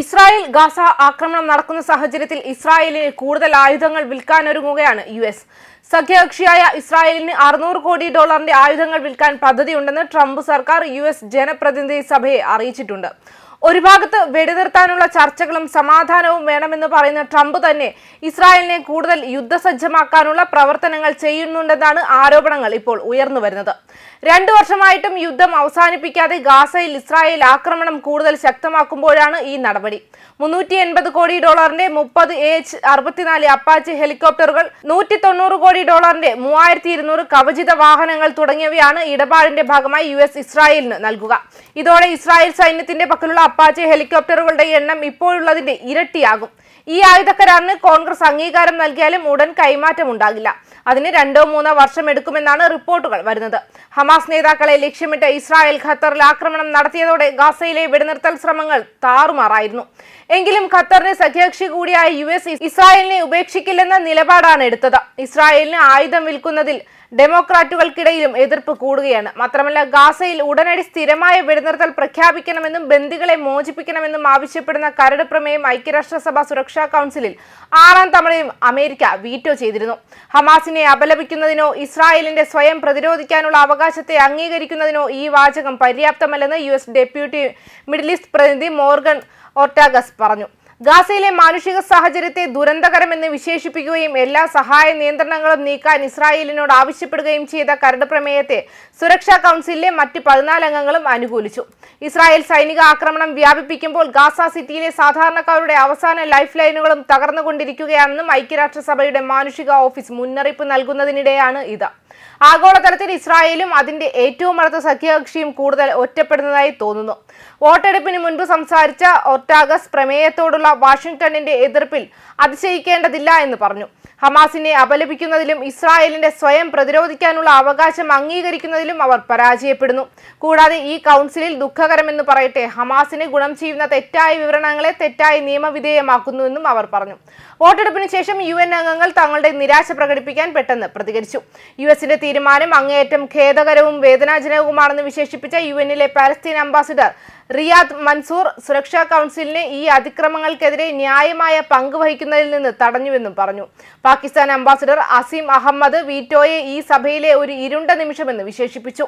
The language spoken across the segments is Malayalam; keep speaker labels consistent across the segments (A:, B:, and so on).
A: ഇസ്രായേൽ ഗാസ ആക്രമണം നടക്കുന്ന സാഹചര്യത്തിൽ ഇസ്രായേലിന് കൂടുതൽ ആയുധങ്ങൾ വിൽക്കാനൊരുങ്ങുകയാണ് യു എസ്. സഖ്യകക്ഷിയായ ഇസ്രായേലിന് അറുന്നൂറ് കോടി ഡോളറിന്റെ ആയുധങ്ങൾ വിൽക്കാൻ പദ്ധതിയുണ്ടെന്ന് ട്രംപ് സർക്കാർ യു എസ് ജനപ്രതിനിധി സഭയെ അറിയിച്ചിട്ടുണ്ട്. ഒരു ഭാഗത്ത് വെടിനിർത്താനുള്ള ചർച്ചകളും സമാധാനവും വേണമെന്ന് പറയുന്ന ട്രംപ് തന്നെ ഇസ്രായേലിനെ കൂടുതൽ യുദ്ധസജ്ജമാക്കാനുള്ള പ്രവർത്തനങ്ങൾ ചെയ്യുന്നുണ്ടെന്നാണ് ആരോപണങ്ങൾ ഇപ്പോൾ ഉയർന്നു വരുന്നത്. രണ്ടു വർഷമായിട്ടും യുദ്ധം അവസാനിപ്പിക്കാതെ ഗാസയിൽ ഇസ്രായേൽ ആക്രമണം കൂടുതൽ ശക്തമാക്കുമ്പോഴാണ് ഈ നടപടി. മുന്നൂറ്റി എൺപത് കോടി ഡോളറിന്റെ മുപ്പത് എച്ച് അറുപത്തിനാല് അപ്പാച്ചി ഹെലികോപ്റ്ററുകൾ നൂറ്റി തൊണ്ണൂറ് കോടി ഡോളറിന്റെ മൂവായിരത്തി ഇരുന്നൂറ് കവചിത വാഹനങ്ങൾ തുടങ്ങിയവയാണ് ഇടപാടിന്റെ ഭാഗമായി യു എസ് ഇസ്രായേലിന് നൽകുക. ഇതോടെ ഇസ്രായേൽ സൈന്യത്തിന്റെ പക്കലുള്ള അപ്പാച്ചി ഹെലികോപ്റ്ററുകളുടെ എണ്ണം ഇപ്പോഴുള്ളതിന്റെ ഇരട്ടിയാകും. ഈ ആയുധ കരാറിന് കോൺഗ്രസ് അംഗീകാരം നൽകിയാലും ഉടൻ കൈമാറ്റം ഉണ്ടാകില്ല അതിന് രണ്ടോ മൂന്നോ വർഷം എടുക്കുമെന്നാണ് റിപ്പോർട്ടുകൾ വരുന്നത്. ഹമാസ് നേതാക്കളെ ലക്ഷ്യമിട്ട് ഇസ്രായേൽ ഖത്തറിൽ ആക്രമണം നടത്തിയതോടെ ഗാസയിലെ വെടിനിർത്തൽ ശ്രമങ്ങൾ താറുമാറായിരുന്നു. എങ്കിലും ഖത്തറിന് സഖ്യകക്ഷി കൂടിയായ യു എസ് ഇസ്രായേലിനെ ഉപേക്ഷിക്കില്ലെന്ന നിലപാടാണ് എടുത്തത്. ഇസ്രായേലിന് ആയുധം വിൽക്കുന്നതിൽ ഡെമോക്രാറ്റുകൾക്കിടയിലും എതിർപ്പ് കൂടുകയാണ്. മാത്രമല്ല ഗാസയിൽ ഉടനടി സ്ഥിരമായ വെടിനിർത്തൽ പ്രഖ്യാപിക്കണമെന്നും ബന്ദികളെ മോചിപ്പിക്കണമെന്നും ആവശ്യപ്പെടുന്ന കരട് പ്രമേയം ഐക്യരാഷ്ട്രസഭ സുരക്ഷാ കൗൺസിലിൽ ആറാം തവണയും അമേരിക്ക വീറ്റോ ചെയ്തിരുന്നു. ഹമാസിനെ അപലപിക്കുന്നതിനോ ഇസ്രായേലിന്റെ സ്വയം പ്രതിരോധിക്കാനുള്ള അവകാശത്തെ അംഗീകരിക്കുന്നതിനോ ഈ വാചകം പര്യാപ്തമല്ലെന്ന് യു ഡെപ്യൂട്ടി മിഡിൽ ഈസ്റ്റ് പ്രതിനിധി മോർഗൻ ഒർട്ടാഗസ് പറഞ്ഞു. ഗാസയിലെ മാനുഷിക സാഹചര്യത്തെ ദുരന്തകരമെന്ന് വിശേഷിപ്പിക്കുകയും എല്ലാ സഹായ നിയന്ത്രണങ്ങളും നീക്കാൻ ഇസ്രായേലിനോട് ആവശ്യപ്പെടുകയും ചെയ്ത കരട് പ്രമേയത്തെ സുരക്ഷാ കൗൺസിലിലെ മറ്റ് പതിനാല് അംഗങ്ങളും അനുകൂലിച്ചു. ഇസ്രായേൽ സൈനിക ആക്രമണം വ്യാപിപ്പിക്കുമ്പോൾ ഗാസ സിറ്റിയിലെ സാധാരണക്കാരുടെ അവസാന ലൈഫ് ലൈനുകളും തകർന്നുകൊണ്ടിരിക്കുകയാണെന്നും ഐക്യരാഷ്ട്രസഭയുടെ മാനുഷിക ഓഫീസ് മുന്നറിയിപ്പ് നൽകുന്നതിനിടെയാണ് ഇത്. ആഗോളതലത്തിൽ ഇസ്രായേലും അതിന്റെ ഏറ്റവും അടുത്ത സഖ്യകക്ഷിയും കൂടുതൽ ഒറ്റപ്പെടുന്നതായി തോന്നുന്നു. വോട്ടെടുപ്പിന് മുൻപ് സംസാരിച്ച ഒറ്റാഗസ് പ്രമേയത്തോടുള്ള വാഷിംഗ്ടണിന്റെ എതിർപ്പിൽ അതിശയിക്കേണ്ടതില്ല എന്ന് പറഞ്ഞു. ഹമാസിനെ അപലപിക്കുന്നതിലും ഇസ്രായേലിന്റെ സ്വയം പ്രതിരോധിക്കാനുള്ള അവകാശം അംഗീകരിക്കുന്നതിലും അവർ പരാജയപ്പെടുന്നു. കൂടാതെ ഈ കൗൺസിലിൽ ദുഃഖകരമെന്ന് പറയട്ടെ ഹമാസിന് ഗുണം ചെയ്യുന്ന തെറ്റായ വിവരണങ്ങളെ തെറ്റായി നിയമവിധേയമാക്കുന്നുവെന്നും അവർ പറഞ്ഞു. വോട്ടെടുപ്പിന് ശേഷം യു എൻ അംഗങ്ങൾ തങ്ങളുടെ നിരാശ പ്രകടിപ്പിക്കാൻ പെട്ടെന്ന് പ്രതികരിച്ചു. യു എസിന്റെ തീരുമാനം അങ്ങേയറ്റം ഖേദകരവും വേദനാജനകവുമാണെന്ന് വിശേഷിപ്പിച്ച യു എന്നിലെ പാലസ്തീൻ അംബാസിഡർ റിയാദ് മൻസൂർ സുരക്ഷാ കൗൺസിലിനെ ഈ അതിക്രമങ്ങൾക്കെതിരെ ന്യായമായ പങ്ക് വഹിക്കുന്നതിൽ നിന്ന് തടഞ്ഞുവെന്നും പറഞ്ഞു. പാകിസ്ഥാൻ അംബാസിഡർ അസീം അഹമ്മദ് വീറ്റോയെ ഈ സഭയിലെ ഒരു ഇരുണ്ട നിമിഷമെന്ന് വിശേഷിപ്പിച്ചു.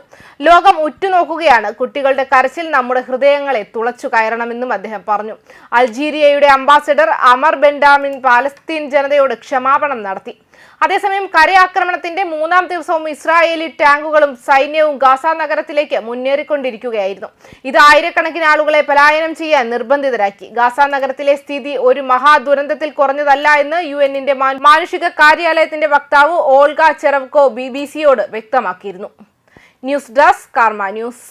A: ലോകം ഉറ്റുനോക്കുകയാണ്. കുട്ടികളുടെ കരച്ചിൽ നമ്മുടെ ഹൃദയങ്ങളെ തുളച്ചു കയറണമെന്നും അദ്ദേഹം പറഞ്ഞു. അൾജീരിയയുടെ അംബാസിഡർ അമർ ബെൻഡാമിൻ പാലസ്തീൻ ജനതയോട് ക്ഷമാപണം നടത്തി. അതേസമയം കരയാക്രമണത്തിന്റെ മൂന്നാം ദിവസവും ഇസ്രായേലി ടാങ്കുകളും സൈന്യവും ഗാസ നഗരത്തിലേക്ക് മുന്നേറിക്കൊണ്ടിരിക്കുകയായിരുന്നു. ഇത് ആയിരക്കണക്കിന് ആളുകളെ പലായനം ചെയ്യാൻ നിർബന്ധിതരാക്കി. ഗാസ നഗരത്തിലെ സ്ഥിതി ഒരു മഹാദുരന്തത്തിൽ കുറഞ്ഞതല്ല എന്ന് യു എന്നിന്റെ മാനുഷിക കാര്യാലയത്തിന്റെ വക്താവ് ഓൾഗ ചെറവ്കോ ബി ബി സിയോട് വ്യക്തമാക്കിയിരുന്നു. News desk Karma news.